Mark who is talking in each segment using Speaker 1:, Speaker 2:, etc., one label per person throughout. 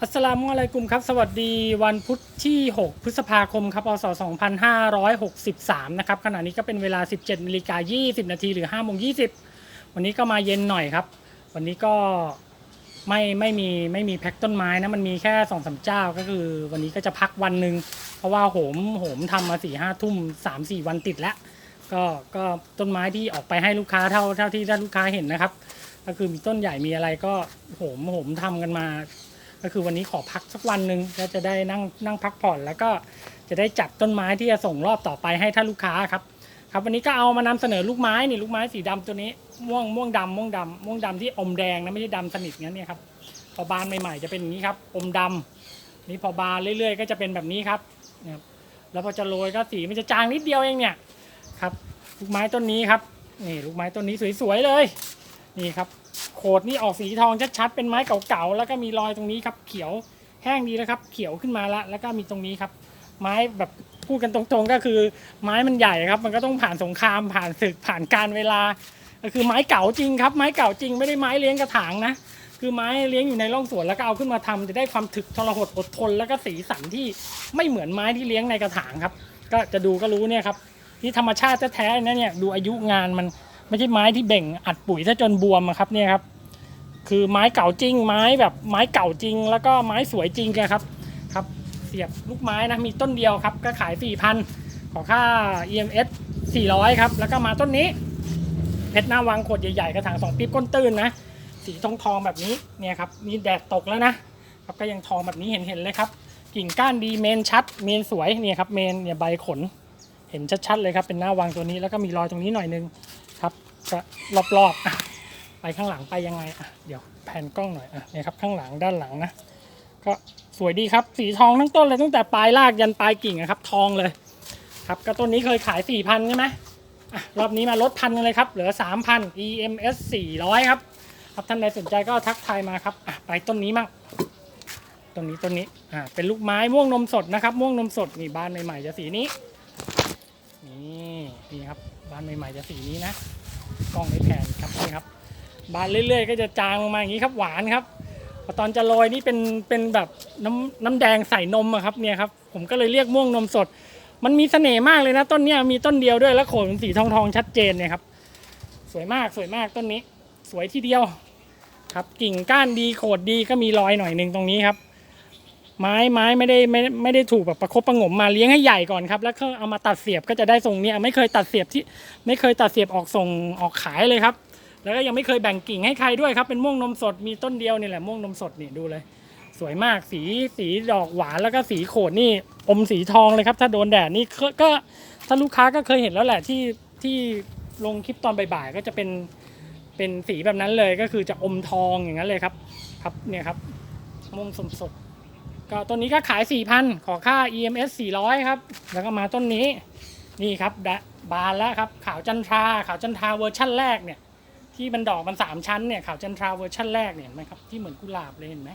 Speaker 1: อัสสลามุอะลัยกุมครับ สวัสดีวันพุธที่ 6 พฤษภาคมครับพศ2563 นะครับขณะนี้ก็เป็นเวลา 17นาฬิกา20 นาทีหรือ5โมง20 วันนี้ก็มาเย็นหน่อยครับ วันนี้ก็ไม่ไม่มีไม่มีแพ็คต้นไม้นะมันมีแค่สองสามเจ้าก็คือ วันนี้ก็จะพักวันหนึ่งเพราะว่าโหมโหมทำมา4ี่ห้าทุ่มสามสี่วันติดแล้วก็ก็ต้นไม้ที่ออกไปให้ลูกค้าเท่าเท่าที่ท่านลูกค้าเห็นนะครับ ก็คือมีต้นใหญ่มีอะไรก็โหมโหมทำกันมา ก็คือวันนี้ขอพักสักวันหนึ่งก็จะได้นั่งนั่งพักผ่อนแล้วก็จะได้จัดต้นไม้ที่จะส่งรอบต่อไปให้ท่านลูกค้าครับครับวันนี้ก็เอามานำเสนอลูกไม้นี่ลูกไม้สีดำตัวนี้ม่วงม่วงดำม่วงดำม่วงดำที่อมแดงนะไม่ใช่ดำสนิทงั้นเนี่ยครับพอบานใหม่ๆจะเป็นอย่างนี้ครับอมดำนี่พอบานเรื่อย ๆ ก็จะเป็นแบบนี้ครับเนี่ยแล้วพอจะโรยก็สีมันจะจางนิดเดียวเองเนี่ยครับลูกไม้ต้นนี้ครับนี่ลูกไม้ต้นนี้สวยๆเลยนี่ครับ โขดนี่ออกสีทองชัดๆเป็นไม้เก่าๆแล้วก็มีรอยตรงนี้ครับเขียวแห้งดีแล้วครับ เขียวขึ้นมาละแล้วก็มีตรงนี้ครับ ไม้แบบพูดกันตรงๆก็คือ ไม้มันใหญ่ครับ มันก็ต้องผ่านสงครามผ่านศึกผ่านการเวลา ก็คือไม้เก่าจริงครับ ไม้เก่าจริงไม่ได้ไม้เลี้ยงกระถางนะคือไม้เลี้ยงอยู่ในร่องสวนแล้วก็เอาขึ้นมาทำจะได้ความถึกทรหดอดทน แล้วก็สีสันที่ไม่เหมือนไม้ที่เลี้ยงในกระถางครับ ก็จะดูก็รู้เนี่ยครับที่ธรรมชาติแท้ๆนะเนี่ยดูอายุงานมัน ไม่ใช่ไม้ที่เบ่งอัดปุ๋ยซะจนบวมอะครับเนี่ยครับ คือไม้เก่าจริง ไม้แบบไม้เก่าจริง แล้วก็ไม้สวยจริงครับครับ เสียบลูกไม้นะมีต้นเดียวครับ ก็ขาย4,000ขอค่า EMS 400 ครับ แล้วก็มาต้นนี้เพชรหน้าวังขวดใหญ่ๆกระถางสองปี๊บก้นตื้นนะสีทองทองแบบนี้เนี่ยครับมีแดดตกแล้วนะครับก็ยังทองแบบนี้เห็นเห็นๆเลยครับกิ่งก้านดีเมนชัดเมนสวยเนี่ยครับเมนเนี่ยใบขน เห็นชัดๆเลยครับเป็นหน้าวังตัวนี้แล้วก็มีรอยตรงนี้หน่อยนึง ครับก็รอบๆอะไปข้างหลังไปยังไงอะเดี๋ยวแผนกล้องหน่อยอะเนี่ยครับข้างหลังด้านหลังนะก็สวยดีครับสีทองทั้งต้นเลยตั้งแต่ปลายรากยันปลายกิ่งอะครับ ทองเลย ครับก็ต้นนี้เคยขาย4 0 0 0ใช่ไหมอะรอบนี้มาลดพันกันเลยครับเหลือ3,000 EMS 400ครับครับท่านใดสนใจก็ทักทายมาครับอะไปต้นนี้มั่งต้นนี้ต้นนี้อ่าเป็นลูกไม้ม่วงนมสดนะครับ ม่วงนมสดนี่บานใหม่ๆจะสีนี้นี่นี่ครับบานใหม่ๆจะสีนี้นะ กล้องในแผ่นครับนี่ครับบานเรื่อยๆ ก็จะจางลงมาอย่างนี้ครับหวานครับพอตอนจะโรยนี่เป็นเป็นแบบน้ำน้ำแดงใส่นมอะครับเนี่ยครับผมก็เลยเรียกม่วงนมสด มันมีเสน่ห์มากเลยนะต้นเนี้ยมีต้นเดียวด้วยแล้วโขนเป็นสีทองทองชัดเจนเนี่ยครับสวยมากสวยมากต้นนี้ สวยทีเดียว ครับกิ่งก้านดีโขดดีก็มีรอยหน่อยหนึ่งตรงนี้ครับ ไม้ไม้ไม่ได้ไม่ไม่ได้ถูกแบบประคบประงมมาเลี้ยงให้ใหญ่ก่อนครับ แล้วก็เอามาตัดเสียบก็จะได้ทรงนี้ไม่เคยตัดเสียบที่ไม่เคยตัดเสียบออกส่งออกขายเลยครับ แล้วก็ยังไม่เคยแบ่งกิ่งให้ใครด้วยครับ เป็นม่วงนมสดมีต้นเดียวนี่แหละม่วงนมสดนี่ดูเลย สวยมากสีสีดอกหวานแล้วก็สีโขดนี่อมสีทองเลยครับ ถ้าโดนแดดนี่ก็ก็ถ้าลูกค้าก็เคยเห็นแล้วแหละที่ที่ลงคลิปตอนบ่ายๆก็จะเป็นเป็นสีแบบนั้นเลยก็คือจะอมทองอย่างนั้นเลยครับ ครับเนี่ยครับม่วงสมสด ก็ต้นนี้ก็ขาย 4,000 ขอค่า EMS 400 ครับ แล้วก็มาต้นนี้นี่ครับดะบานแล้วครับขาวจันทราขาวจันทราเวอร์ชั่นแรกเนี่ยที่มันดอกมันสามชั้นเนี่ยขาวจันทราเวอร์ชั่นแรกเนี่ยเห็นไหมครับที่เหมือนกุหลาบเลยเห็นไหม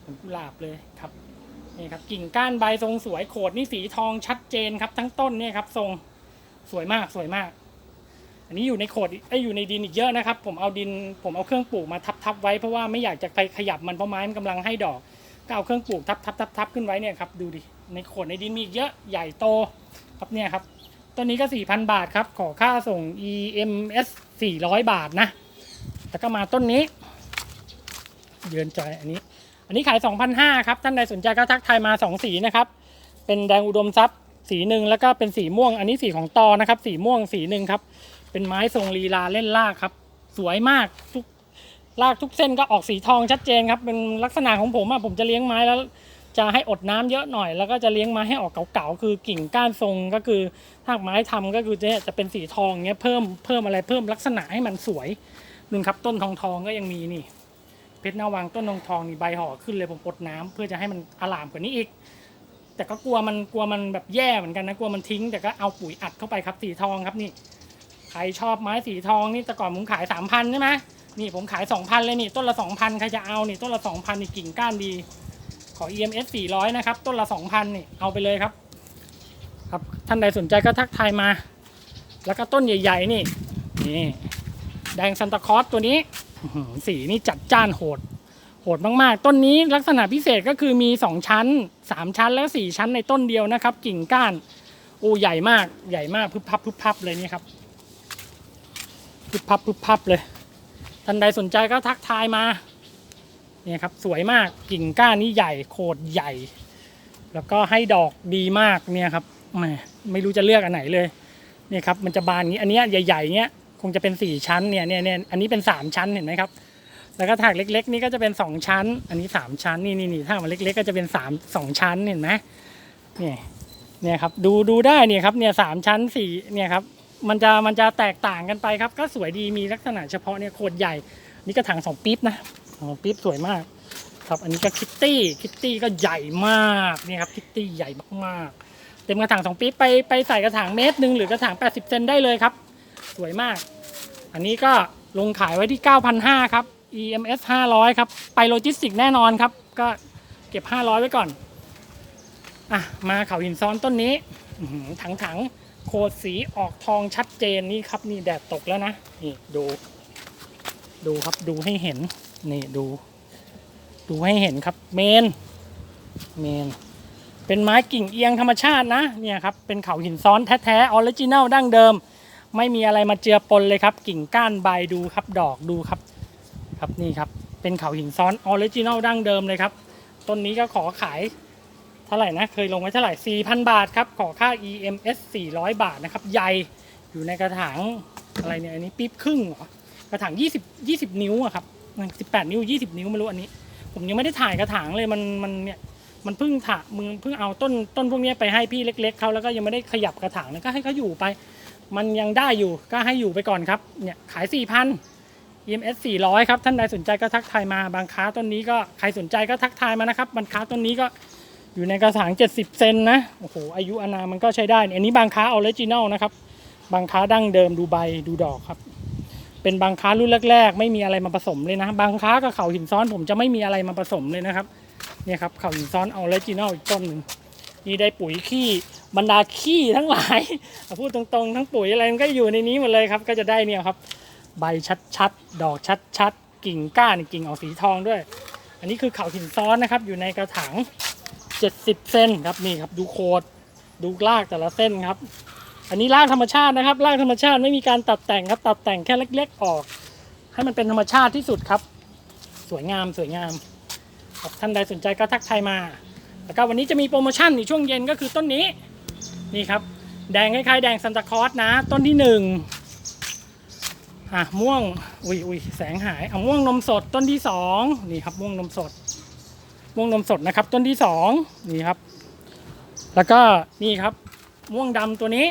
Speaker 1: เหมือนกุหลาบเลยครับนี่ครับกิ่งก้านใบทรงสวยโขดนี่สีทองชัดเจนครับ ทั้งต้นเนี่ยครับทรงสวยมากสวยมาก อันนี้อยู่ในโขดไอยอยู่ในดินอีกเยอะนะครับ ผมเอาดินผมเอาเครื่องปลูกมาทับๆไว้เพราะว่าไม่อยากจะไปขยับมันเพราะไม้มันกำลังให้ดอก ก็เอาเครื่องปลูกทับทับทับทับขึ้นไว้เนี่ยครับดูดิในขวดในดินมีเยอะใหญ่โตครับเนี่ยครับต้นนี้ก็ 4,000 บาทครับ ขอค่าส่ง EMS 400 บาทนะ แล้วก็มาต้นนี้ เยือนจอยอันนี้ อันนี้ขาย 2,500ครับ ท่านใดสนใจก็ทักทายมา 2 สีนะครับ เป็นแดงอุดมทรัพย์สีหนึ่งแล้วก็เป็นสีม่วง อันนี้สีของตอนะครับ สีม่วงสีหนึ่งครับ เป็นไม้ทรงลีลาเล่นลากครับ สวยมากทุก ลากทุกเส้นก็ออกสีทองชัดเจนครับ เป็นลักษณะของผมอะผมจะเลี้ยงไม้แล้ว จะให้อดน้ำเยอะหน่อย แล้วก็จะเลี้ยงไม้ให้ออกเก่าๆคือกิ่งก้านทรงก็คือถ้าไม้ทำก็คือจะจะเป็นสีทองเงี้ยเพิ่มเพิ่มอะไรเพิ่มลักษณะให้มันสวยนึงครับต้นทองทองก็ยังมีนี่ เพชรนาวางต้นทองทองนี่ใบห่อขึ้นเลยผมอดน้ำเพื่อจะให้มันอลามกว่านี้อีก แต่ก็กลัวมันกลัวมันแบบแย่เหมือนกันนะกลัวมันทิ้ง แต่ก็เอาปุ๋ยอัดเข้าไปครับสีทองครับนี่ใครชอบไม้สีทองนี่แต่ก่อนผมขายสามพันใช่ไหม นี่ผมขาย 2,000 เลยนี่ ต้นละ 2,000 ใครจะเอานี่ ต้นละ 2,000นี่กิ่งก้านดี ขอ EMS 400 นะครับ ต้นละ 2,000 นี่ เอาไปเลยครับ ครับ ท่านใดสนใจก็ทักทายมา แล้วก็ต้นใหญ่ ๆ นี่ นี่ แดงซันตาคอสตัวนี้ สีนี่จัดจ้านโหด โหดมากๆ ต้นนี้ลักษณะพิเศษก็คือมี 2 ชั้น 3 ชั้นแล้ว4ชั้นในต้นเดียวนะครับ กิ่งก้านโอ้ใหญ่มาก ใหญ่มาก พึบพับพึบพับเลยนี่ครับ พึบพับพึบพับเลย ท่านใดสนใจก็ทักทายมาเนี่ยครับสวยมากกิ่งก้านนี่ใหญ่โคตรใหญ่ แล้วก็ให้ดอกดีมากเนี่ยครับแหมไม่รู้จะเลือกอันไหนเลยเนี่ยครับมันจะบานงนี้อันเนี้ยใหญ่ๆเนี้ยคงจะเป็น 4 ชั้นเนี่ยเนี่ยเนี่ยอันนี้เป็น 3 ชั้นเห็นไหมครับ แล้วก็ถากเล็ก ๆ นี่ก็จะเป็น 2 ชั้น อันนี้ 3 ชั้นนี่นี่นี่ถ้ามันเล็กๆ ก็จะเป็น3 2ชั้นเห็นไหมเนี่ยเนี่ยครับดูดูได้เนี่ยครับเนี่ยสามชั้นสี่เนี่ยครับ มันจะมันจะแตกต่างกันไปครับ ก็สวยดีมีลักษณะเฉพาะเนี่ยโคตรใหญ่ นี่กระถางสองปี๊บนะสองปี๊บสวยมาก ครับอันนี้ก็คิตตี้คิตตี้ก็ใหญ่มากนี่ครับคิตตี้ใหญ่มากๆเต็มกระถางสองปี๊บไปไปใส่กระถางเมตรหนึ่งหรือกระถาง80เซนได้เลยครับ สวยมาก อันนี้ก็ลงขายไว้ที่ 9,500 ครับ EMS 500 ครับ ไปโลจิสติกแน่นอนครับ ก็เก็บ 500 ไว้ก่อน อะ มาเขาหินซ้อนต้นนี้ถังถัง โคดสีออกทองชัดเจนนี่ครับนี่แดดตกแล้วนะนี่ดู ดูครับดูให้เห็นนี่ดู ดูให้เห็นครับเมนเมนเป็นไม้กิ่งเอียงธรรมชาตินะเนี่ยครับเป็นเขาหินซ้อนแท้ๆออริจินัลดั้งเดิม ไม่มีอะไรมาเจือปนเลยครับ กิ่งก้านใบดูครับดอกดูครับ ครับนี่ครับเป็นเขาหินซ้อนออริจินัลดั้งเดิมเลยครับต้นนี้ก็ขอขาย เท่าไหร่นะ เคยลงไว้เท่าไหร่ 4,000 บาทครับ ขอค่า EMS 400 บาทนะครับ ใหญ่อยู่ในกระถางอะไรเนี่ย อันนี้ปี๊บครึ่งเหรอ กระถาง20 20 นิ้วอะครับ18 นิ้ว 20 นิ้วไม่รู้อันนี้ ผมยังไม่ได้ถ่ายกระถางเลย มัน มันเนี่ย มันเพิ่งถ่ามึงเพิ่งเอาต้น ต้นพวกนี้ไปให้พี่เล็ก ๆเขาแล้วก็ยังไม่ได้ขยับกระถางนะก็ให้เขาอยู่ไป มันยังได้อยู่ ก็ให้อยู่ไปก่อนครับ เนี่ย ขาย 4,000 EMS 400 ครับ ท่านใดสนใจก็ทักทายมา บางค้าต้นนี้ก็ ใครสนใจก็ทักทายมานะครับ บางค้าต้นนี้ก็ อยู่ในกระถาง 70 เซนนะ โอ้โห อายุอานามันก็ใช้ได้เนี่ยอันนี้บางค้าออริจินัลนะครับ บางค้าดั้งเดิมดูใบดูดอกครับ เป็นบางค้ารุ่นแรก ๆ ไม่มีอะไรมาผสมเลยนะ บางค้ากับเขาหินซ้อนผมจะไม่มีอะไรมาผสมเลยนะครับ เนี่ยครับเขาหินซ้อนออริจินัลอีกต้นหนึ่งนี่ได้ปุ๋ยขี้บรรดาขี้ทั้งหลาย พูดตรงๆ ทั้งปุ๋ยอะไรมันก็อยู่ในนี้หมดเลยครับ ก็จะได้เนี่ยครับ ใบชัดๆ ดอกชัดๆ กิ่งก้านกิ่งออกสีทองด้วย อันนี้คือเขาหินซ้อนนะครับ อยู่ในกระถาง 70 เส้นครับนี่ครับดูโคดดูรากแต่ละเส้นครับ อันนี้รากธรรมชาตินะครับรากธรรมชาติไม่มีการตัดแต่งครับ ตัดแต่งแค่เล็ก ๆ ออก ให้มันเป็นธรรมชาติที่สุดครับ สวยงามสวยงามครับท่านใดสนใจก็ทักทายมาแล้วก็วันนี้จะมีโปรโมชั่นในช่วงเย็นก็คือต้นนี้นี่ครับ แดงคล้ายๆแดงซันตาคอสนะ ต้นที่หนึ่งอะม่วงอุ้ยอุ้ยแสงหายอะม่วงนมสดต้นที่สองนี่ครับม่วงนมสด ม่วงนมสดนะครับ ต้นที่สองนี่ครับ แล้วก็นี่ครับม่วงดำตัวนี้